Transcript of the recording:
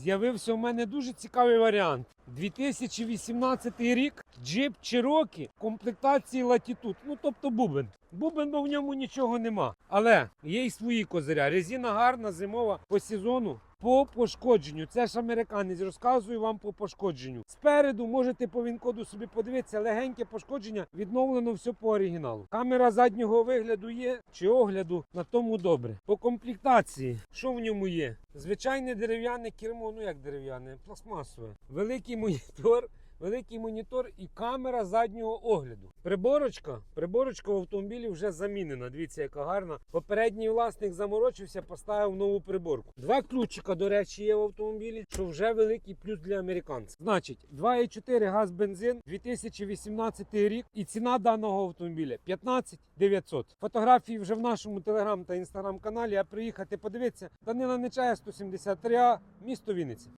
з'явився у мене дуже цікавий варіант. 2018 рік джип Cherokee комплектації Latitude, ну тобто бубен. Бубен, бо в ньому нічого нема. Але є й свої козиря. Резина гарна, зимова по сезону. По пошкодженню. Це ж американець, розказую вам по пошкодженню. Спереду можете по він-коду собі подивитися, легеньке пошкодження, відновлено все по оригіналу. Камера заднього вигляду є чи огляду, на тому добре. По комплектації, що в ньому є? Звичайне дерев'яне кермо, ну як дерев'яне, пластмасове. Великий монітор. Великий монітор і камера заднього огляду. Приборочка, приборочка в автомобілі вже замінена. Дивіться, яка гарна. Попередній власник заморочився, поставив нову приборку. Два ключика, до речі, є в автомобілі, що вже великий плюс для американців. Значить, 2,4 газ бензин, 2018 рік, і ціна даного автомобіля 15 900. Фотографії вже в нашому телеграм та інстаграм каналі. А приїхати подивитися. Данила Нечая 173А, місто Вінниця.